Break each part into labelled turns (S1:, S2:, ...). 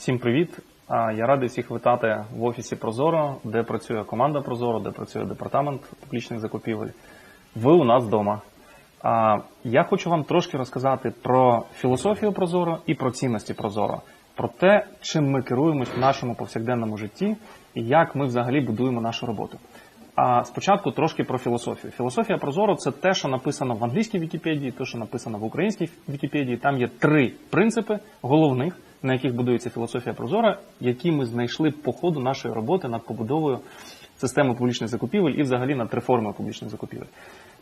S1: Всім привіт! Я радий всіх вітати в офісі Прозоро, де працює команда Прозоро, де працює департамент публічних закупівель. Ви у нас вдома. Я хочу вам трошки розказати про філософію Прозоро і про цінності Прозоро, про те, чим ми керуємось в нашому повсякденному житті і як ми взагалі будуємо нашу роботу. А спочатку трошки про філософію. Філософія Прозоро це те, що написано в англійській Вікіпедії, те, що написано в українській Вікіпедії. Там є три принципи головних, на яких будується філософія Прозора, які ми знайшли по ходу нашої роботи над побудовою системи публічних закупівель і взагалі над реформою публічних закупівель.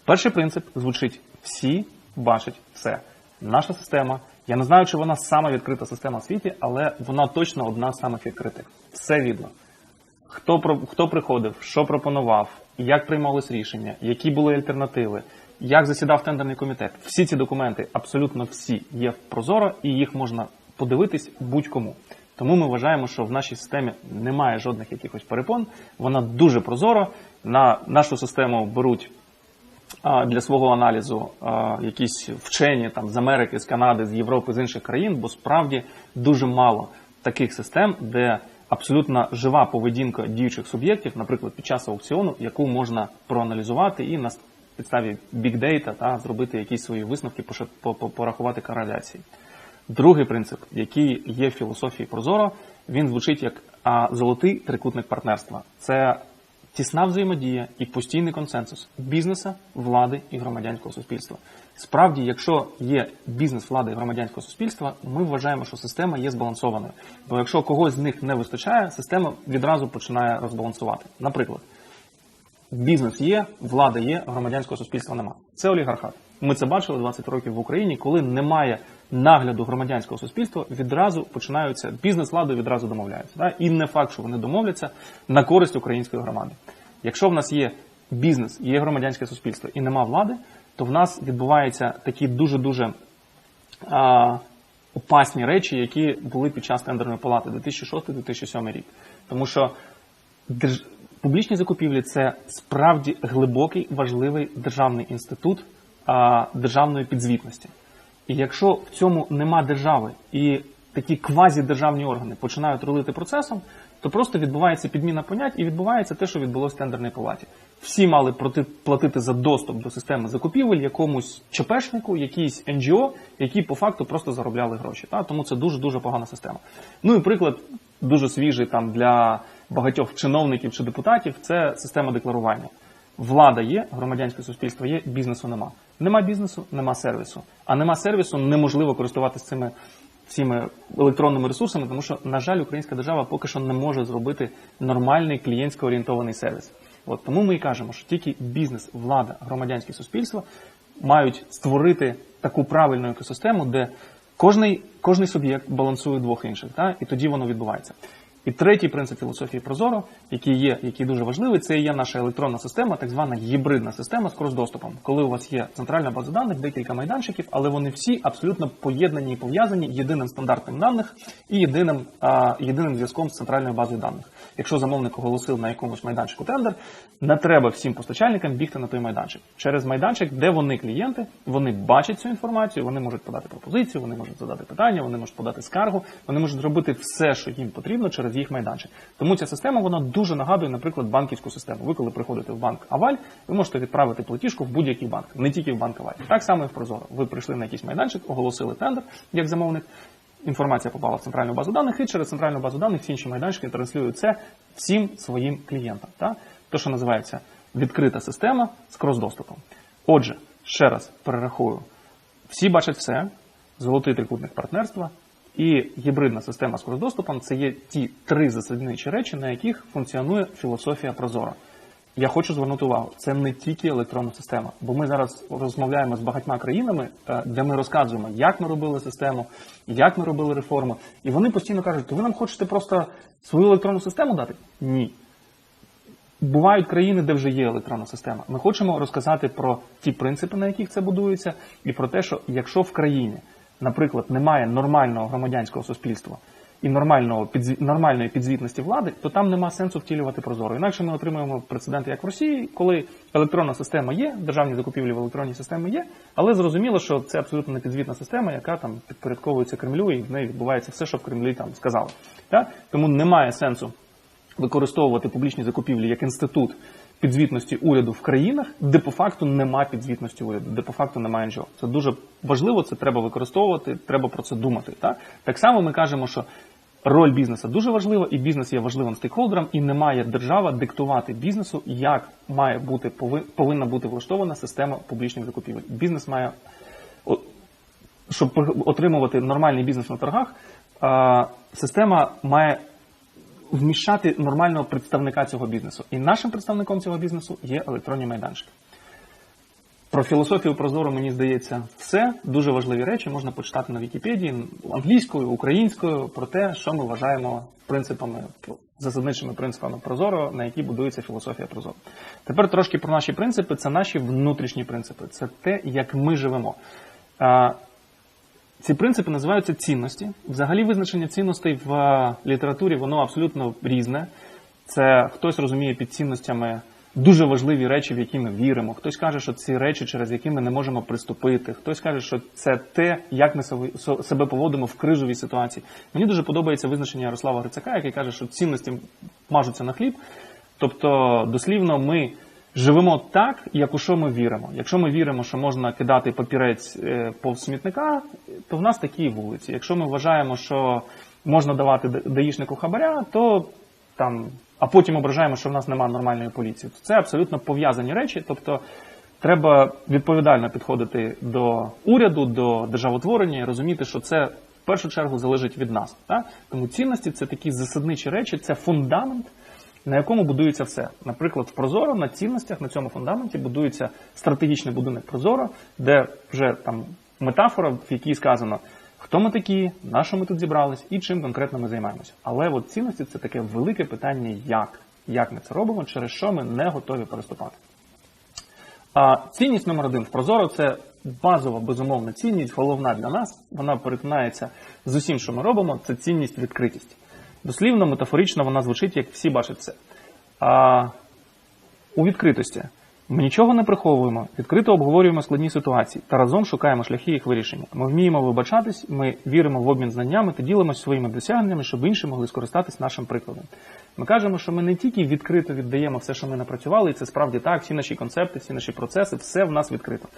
S1: Перший принцип звучить: всі бачать все. Наша система. Я не знаю, чи вона сама відкрита система в світі, але вона точно одна з самих відкритих. Все видно хто хто приходив, що пропонував, як приймались рішення, які були альтернативи, як засідав тендерний комітет. Всі ці документи, абсолютно всі, є в Прозоро, і їх можна подивитись будь-кому. Тому ми вважаємо, що в нашій системі немає жодних якихось перепон. Вона дуже прозора. На нашу систему беруть для свого аналізу якісь вчені там з Америки, з Канади, з Європи, з інших країн, бо справді дуже мало таких систем, де абсолютно жива поведінка діючих суб'єктів, наприклад, під час аукціону, яку можна проаналізувати і на підставі бікдейта та зробити якісь свої висновки, порахувати кореляції. Другий принцип, який є в філософії Прозоро, він звучить як золотий трикутник партнерства. Це тісна взаємодія і постійний консенсус бізнеса, влади і громадянського суспільства. Справді, якщо є бізнес, влада і громадянського суспільства, ми вважаємо, що система є збалансованою. Бо якщо когось з них не вистачає, система відразу починає розбалансувати. Наприклад, бізнес є, влада є, громадянського суспільства нема. Це олігархат. Ми це бачили 20 років в Україні, коли немає нагляду громадянського суспільства, відразу починаються бізнес влади відразу домовляються. І не факт, що вони домовляться на користь української громади. Якщо в нас є бізнес, є громадянське суспільство і нема влади, то в нас відбуваються такі дуже-дуже опасні речі, які були під час тендерної палати 2006-2007 рік. Тому що держ... публічні закупівлі це справді глибокий важливий державний інститут а, державної підзвітності. І якщо в цьому нема держави і такі квазідержавні органи починають рулити процесом, то просто відбувається підміна понять і відбувається те, що відбулося в тендерній палаті. Всі мали платити за доступ до системи закупівель якомусь ЧПшнику, якійсь НГО, які по факту просто заробляли гроші. Та? Тому це дуже дуже погана система. Ну і приклад дуже свіжий там для багатьох чиновників чи депутатів це система декларування. Влада є, громадянське суспільство є, бізнесу нема. Нема бізнесу, нема сервісу. А нема сервісу, неможливо користуватися цими всіми електронними ресурсами, тому що, на жаль, українська держава поки що не може зробити нормальний клієнтсько орієнтований сервіс. От тому ми і кажемо, що тільки бізнес, влада, громадянське суспільство мають створити таку правильну екосистему, де кожний кожний суб'єкт балансує двох інших, та? і тоді воно відбувається. І третій принцип філософії Прозоро, який є, який дуже важливий, це є наша електронна система, так звана гібридна система з крос-доступом. Коли у вас є центральна база даних, декілька майданчиків, але вони всі абсолютно поєднані і пов'язані єдиним стандартом даних і єдиним а, єдиним зв'язком з центральною базою даних. Якщо замовник оголосив на якомусь майданчику тендер, не треба всім постачальникам бігти на той майданчик. Через майданчик, де вони клієнти, вони бачать цю інформацію, вони можуть подати пропозицію, вони можуть задати питання, вони можуть подати скаргу, вони можуть зробити все, що їм потрібно через їх майданчик. Тому ця система вона дуже нагадує, наприклад, банківську систему. Ви, коли приходите в банк Аваль, ви можете відправити платіжку в будь-який банк, не тільки в банк Аваль. Так само і в Прозоро. Ви прийшли на якийсь майданчик, оголосили тендер як замовник. Інформація попала в центральну базу даних, і через центральну базу даних всі інші майданчики транслюють це всім своїм клієнтам. Так? То, що називається відкрита система з крос-доступом. Отже, ще раз перерахую: всі бачать все, золотий трикутник партнерства, і гібридна система з крос-доступом це є ті три засадничі речі, на яких функціонує філософія Прозора. Я хочу звернути увагу, це не тільки електронна система, бо ми зараз розмовляємо з багатьма країнами, е, де ми розказуємо, як ми робили систему, як ми робили реформу. І вони постійно кажуть, то ви нам хочете просто свою електронну систему дати? Ні. Бувають країни, де вже є електронна система. Ми хочемо розказати про ті принципи, на яких це будується, і про те, що якщо в країні наприклад, немає нормального громадянського суспільства, і нормального підзві- нормальної підзвітності влади, то там нема сенсу втілювати прозоро. Інакше ми отримуємо прецеденти, як в Росії, коли електронна система є, державні закупівлі в електронній системі є, але зрозуміло, що це абсолютно не підзвітна система, яка там підпорядковується Кремлю, і в неї відбувається все, що в Кремлі там сказали. Так? Тому немає сенсу використовувати публічні закупівлі як інститут підзвітності уряду в країнах, де по факту нема підзвітності уряду, де по факту немає нічого. Це дуже важливо, це треба використовувати, треба про це думати. Так, так само ми кажемо, що роль бізнесу дуже важлива, і бізнес є важливим стейкхолдером, і не має держава диктувати бізнесу, як має бути пови- повинна бути влаштована система публічних закупівель. Бізнес має щоб отримувати нормальний бізнес на торгах, система має вміщати нормального представника цього бізнесу. І нашим представником цього бізнесу є електронні майданчики. Про філософію Прозоро, мені здається, все дуже важливі речі можна почитати на Вікіпедії англійською, українською про те, що ми вважаємо принципами, засадничими принципами Прозоро, на які будується філософія Прозоро. Тепер трошки про наші принципи. Це наші внутрішні принципи, це те, як ми живемо. Ці принципи називаються цінності. Взагалі визначення цінностей в е, літературі воно абсолютно різне. Це хтось розуміє під цінностями дуже важливі речі, в які ми віримо. Хтось каже, що ці речі, через які ми не можемо приступити. Хтось каже, що це те, як ми себе поводимо в кризовій ситуації. Мені дуже подобається визначення Ярослава Грицака, який каже, що цінності мажуться на хліб. Тобто, дослівно, ми живемо так, як у що ми віримо. Якщо ми віримо, що можна кидати папірець е, повз смітника, то в нас такі вулиці. Якщо ми вважаємо, що можна давати даїшнику хабаря, то там, а потім ображаємо, що в нас немає нормальної поліції. То це абсолютно пов'язані речі. Тобто треба відповідально підходити до уряду, до державотворення і розуміти, що це в першу чергу залежить від нас. Так? Тому цінності це такі засадничі речі, це фундамент на якому будується все. Наприклад, в Прозоро на цінностях на цьому фундаменті будується стратегічний будинок Прозоро, де вже там метафора, в якій сказано, хто ми такі, на що ми тут зібрались і чим конкретно ми займаємося. Але от цінності це таке велике питання, як. Як ми це робимо, через що ми не готові переступати. А цінність номер один в Прозоро це базова, безумовна цінність, головна для нас. Вона перетинається з усім, що ми робимо. Це цінність відкритість. Дослівно, метафорично вона звучить, як всі бачать це. А у відкритості ми нічого не приховуємо, відкрито обговорюємо складні ситуації та разом шукаємо шляхи їх вирішення. Ми вміємо вибачатись, ми віримо в обмін знаннями та ділимося своїми досягненнями, щоб інші могли скористатись нашим прикладом. Ми кажемо, що ми не тільки відкрито віддаємо все, що ми напрацювали, і це справді так, всі наші концепти, всі наші процеси, все в нас відкрито.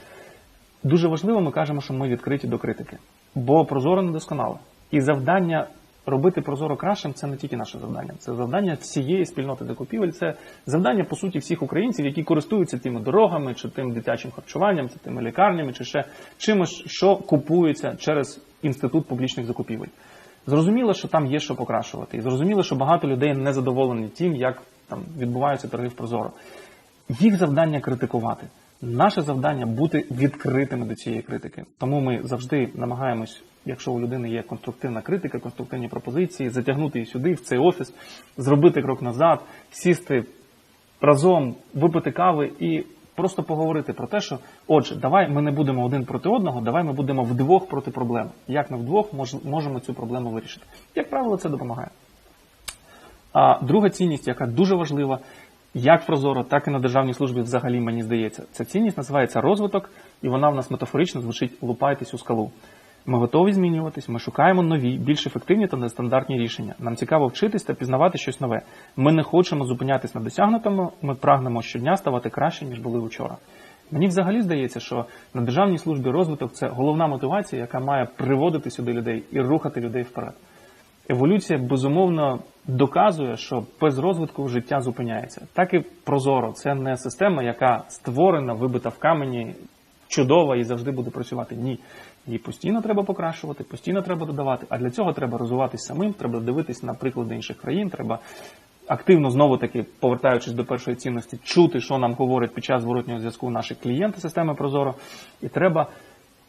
S1: Дуже важливо, ми кажемо, що ми відкриті до критики, бо прозоро недосконало. І завдання робити прозоро кращим це не тільки наше завдання, це завдання всієї спільноти закупівель, це завдання, по суті, всіх українців, які користуються тими дорогами, чи тим дитячим харчуванням, чи тими лікарнями, чи ще чимось, що купується через інститут публічних закупівель. Зрозуміло, що там є що покращувати, і зрозуміло, що багато людей не задоволені тим, як там відбуваються торги в прозоро. Їх завдання критикувати. Наше завдання бути відкритими до цієї критики. Тому ми завжди намагаємось, якщо у людини є конструктивна критика, конструктивні пропозиції, затягнути її сюди, в цей офіс, зробити крок назад, сісти разом, випити кави і просто поговорити про те, що отже, давай ми не будемо один проти одного, давай ми будемо вдвох проти проблеми. Як ми вдвох мож- можемо цю проблему вирішити? Як правило, це допомагає. А друга цінність, яка дуже важлива, як в Прозоро, так і на державній службі взагалі, мені здається, ця цінність називається розвиток, і вона в нас метафорично звучить лупайтесь у скалу. Ми готові змінюватись, ми шукаємо нові, більш ефективні та нестандартні рішення. Нам цікаво вчитись та пізнавати щось нове. Ми не хочемо зупинятись на досягнутому, ми прагнемо щодня ставати краще, ніж були вчора. Мені взагалі здається, що на державній службі розвиток це головна мотивація, яка має приводити сюди людей і рухати людей вперед. Еволюція безумовно доказує, що без розвитку життя зупиняється. Так і прозоро. Це не система, яка створена, вибита в камені, чудова і завжди буде працювати. Ні. Її постійно треба покращувати, постійно треба додавати. А для цього треба розвиватись самим, треба дивитись на приклади інших країн, треба активно знову таки, повертаючись до першої цінності, чути, що нам говорять під час зворотнього зв'язку наші клієнти системи Прозоро. І треба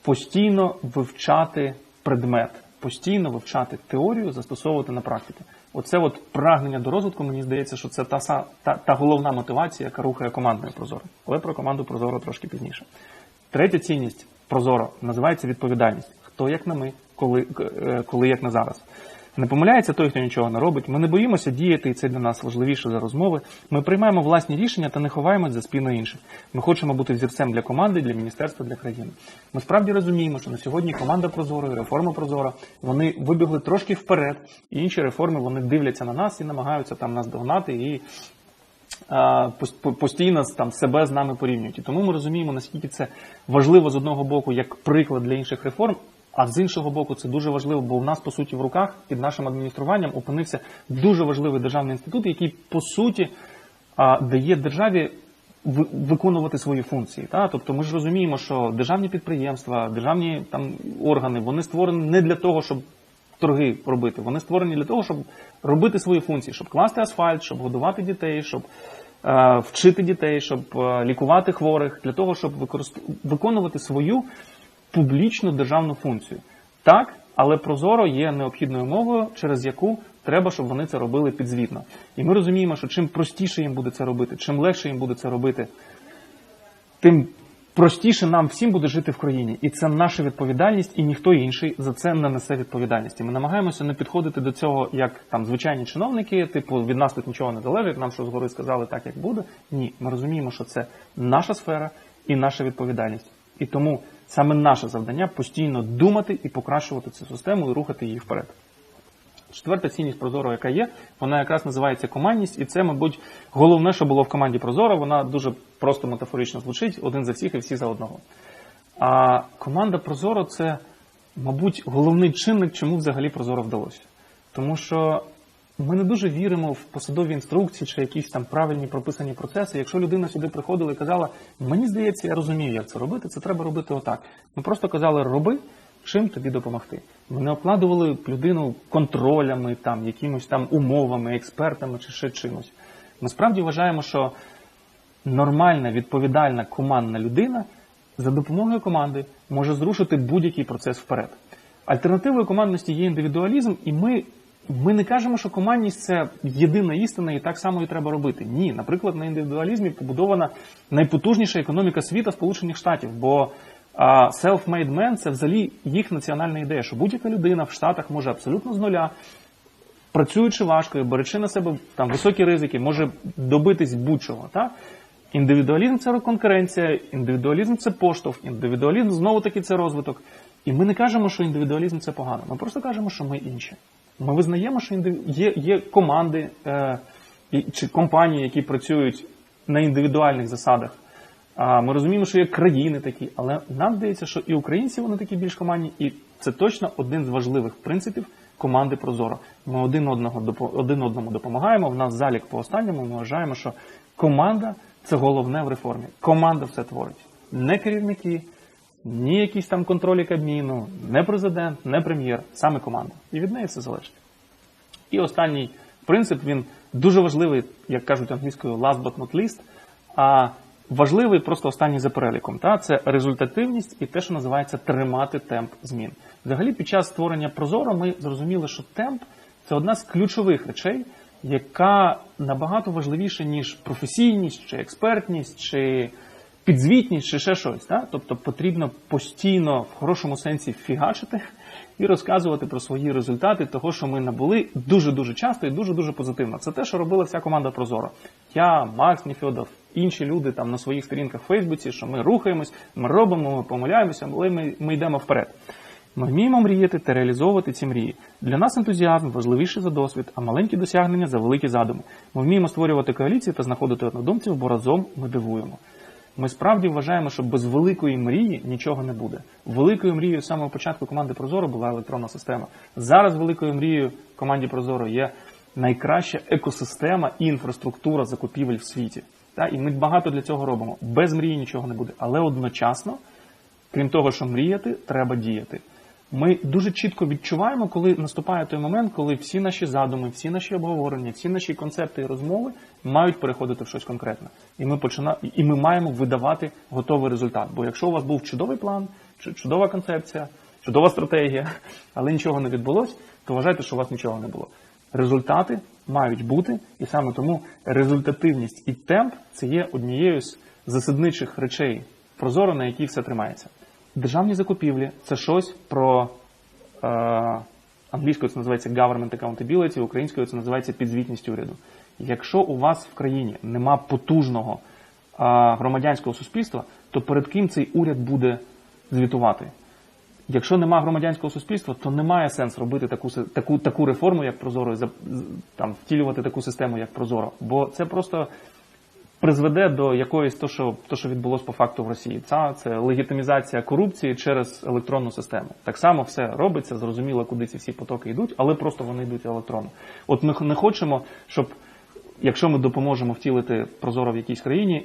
S1: постійно вивчати предмет, постійно вивчати теорію, застосовувати на практиці. Оце от прагнення до розвитку, мені здається, що це та, та, та головна мотивація, яка рухає командою Прозоро. Але про команду Прозоро трошки пізніше. Третя цінність Прозоро називається відповідальність. Хто як не ми, коли, е, коли як не зараз. Не помиляється той, хто нічого не робить. Ми не боїмося діяти, і це для нас важливіше за розмови. Ми приймаємо власні рішення та не ховаємось за спіною інших. Ми хочемо бути зірцем для команди, для міністерства, для країни. Ми справді розуміємо, що на сьогодні команда Прозоро і реформа Прозора вони вибігли трошки вперед, і інші реформи вони дивляться на нас і намагаються там нас догнати і постійно там себе з нами порівнюють. І тому ми розуміємо, наскільки це важливо з одного боку як приклад для інших реформ. А з іншого боку, це дуже важливо, бо в нас по суті в руках під нашим адмініструванням опинився дуже важливий державний інститут, який по суті дає державі виконувати свої функції. Та? Тобто ми ж розуміємо, що державні підприємства, державні там органи вони створені не для того, щоб торги робити. Вони створені для того, щоб робити свої функції, щоб класти асфальт, щоб годувати дітей, щоб е, вчити дітей, щоб е, лікувати хворих, для того, щоб використ... виконувати свою публічну державну функцію. Так, але прозоро є необхідною мовою, через яку треба, щоб вони це робили підзвітно. І ми розуміємо, що чим простіше їм буде це робити, чим легше їм буде це робити, тим простіше нам всім буде жити в країні. І це наша відповідальність, і ніхто інший за це не несе відповідальності. Ми намагаємося не підходити до цього як там звичайні чиновники, типу від нас тут нічого не залежить, нам що згори сказали так, як буде. Ні, ми розуміємо, що це наша сфера і наша відповідальність. І тому саме наше завдання постійно думати і покращувати цю систему і рухати її вперед. Четверта цінність Прозоро, яка є, вона якраз називається командність, і це, мабуть, головне, що було в команді Прозоро. Вона дуже просто метафорично звучить: один за всіх і всі за одного. А команда Прозоро це, мабуть, головний чинник, чому взагалі Прозоро вдалося. Тому що ми не дуже віримо в посадові інструкції чи якісь там правильні прописані процеси. Якщо людина сюди приходила і казала, мені здається, я розумію, як це робити, це треба робити отак. Ми просто казали, роби, чим тобі допомогти. Ми не обкладували людину контролями, там, якимось там умовами, експертами чи ще чимось. Ми справді вважаємо, що нормальна, відповідальна командна людина за допомогою команди може зрушити будь-який процес вперед. Альтернативою командності є індивідуалізм, і ми, ми не кажемо, що командність це єдина істина, і так само і треба робити. Ні, наприклад, на індивідуалізмі побудована найпотужніша економіка світу Сполучених Штатів, бо self-made man – це взагалі їх національна ідея, що будь-яка людина в Штатах може абсолютно з нуля працюючи важко і беручи на себе там високі ризики, може добитись будь-чого. Так? Індивідуалізм це конкуренція, індивідуалізм це поштовх, індивідуалізм знову таки це розвиток. І ми не кажемо, що індивідуалізм це погано. Ми просто кажемо, що ми інші. Ми визнаємо, що є, є команди е, чи компанії, які працюють на індивідуальних засадах. А ми розуміємо, що є країни такі, але нам здається, що і українці вони такі більш командні, і це точно один з важливих принципів команди Прозоро. Ми один одного один одному допомагаємо. В нас залік по останньому. Ми вважаємо, що команда це головне в реформі. Команда все творить. Не керівники, ні якісь там контролі Кабміну, не президент, не прем'єр, саме команда. І від неї все залежить. І останній принцип він дуже важливий, як кажуть англійською, last but not least, а важливий просто останній за переліком. Та? Це результативність і те, що називається тримати темп змін. Взагалі, під час створення Прозоро ми зрозуміли, що темп це одна з ключових речей, яка набагато важливіша, ніж професійність, чи експертність, чи підзвітність, чи ще щось. Та? Тобто потрібно постійно в хорошому сенсі фігачити і розказувати про свої результати, того, що ми набули дуже-дуже часто і дуже-дуже позитивно. Це те, що робила вся команда Прозоро. Я, Макс Ніфьодов, інші люди там на своїх сторінках в Фейсбуці, що ми рухаємось, ми робимо, ми помиляємося, але ми, ми йдемо вперед. Ми вміємо мріяти та реалізовувати ці мрії. Для нас ентузіазм важливіший за досвід, а маленькі досягнення за великі задуми. Ми вміємо створювати коаліції та знаходити однодумців, бо разом ми дивуємо. Ми справді вважаємо, що без великої мрії нічого не буде. Великою мрією з самого початку команди Прозоро була електронна система. Зараз великою мрією команді Прозоро є найкраща екосистема і інфраструктура закупівель в світі. Та, і ми багато для цього робимо. Без мрії нічого не буде. Але одночасно, крім того, що мріяти, треба діяти. Ми дуже чітко відчуваємо, коли наступає той момент, коли всі наші задуми, всі наші обговорення, всі наші концепти і розмови мають переходити в щось конкретне. І ми почина... і ми маємо видавати готовий результат. Бо якщо у вас був чудовий план, чудова концепція, чудова стратегія, але нічого не відбулось, то вважайте, що у вас нічого не було. Результати мають бути, і саме тому результативність і темп це є однією з засадничих речей прозоро, на якій все тримається. Державні закупівлі це щось про е, Англійською це називається government accountability, українською це називається підзвітність уряду. Якщо у вас в країні нема потужного а, громадянського суспільства, то перед ким цей уряд буде звітувати? Якщо нема громадянського суспільства, то немає сенсу робити таку, таку, таку реформу, як Прозоро, там, втілювати таку систему, як Прозоро. Бо це просто призведе до якоїсь то, що, то, що відбулося по факту в Росії. Це, це легітимізація корупції через електронну систему. Так само все робиться, зрозуміло, куди ці всі потоки йдуть, але просто вони йдуть електронно. От ми не хочемо, щоб. Якщо ми допоможемо втілити прозоро в якійсь країні,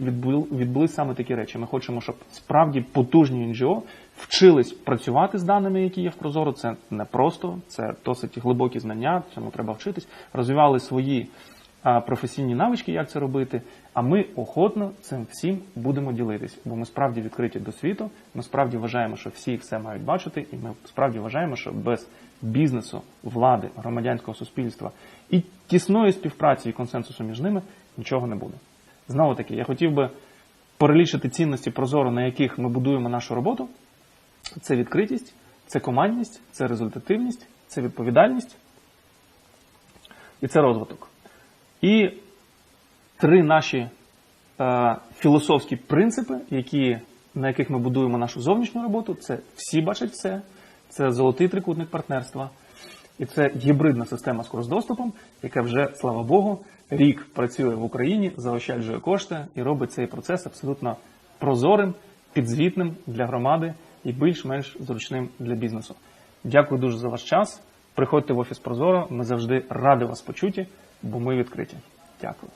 S1: відбули, саме такі речі. Ми хочемо, щоб справді потужні НГО вчились працювати з даними, які є в Прозоро. Це не просто, це досить глибокі знання, цьому треба вчитись, розвивали свої професійні навички, як це робити. А ми охотно цим всім будемо ділитись, бо ми справді відкриті до світу. Ми справді вважаємо, що всі все мають бачити, і ми справді вважаємо, що без бізнесу, влади, громадянського суспільства і тісної співпраці і консенсусу між ними нічого не буде. Знову таки, я хотів би перелічити цінності прозоро, на яких ми будуємо нашу роботу. Це відкритість, це командність, це результативність, це відповідальність і це розвиток. І три наші е, філософські принципи, які, на яких ми будуємо нашу зовнішню роботу, це всі бачать все, це золотий трикутник партнерства, і це гібридна система з крос-доступом, яка вже, слава Богу, рік працює в Україні, заощаджує кошти і робить цей процес абсолютно прозорим, підзвітним для громади і більш-менш зручним для бізнесу. Дякую дуже за ваш час. Приходьте в офіс Прозоро. Ми завжди раді вас почуті, бо ми відкриті. Дякую.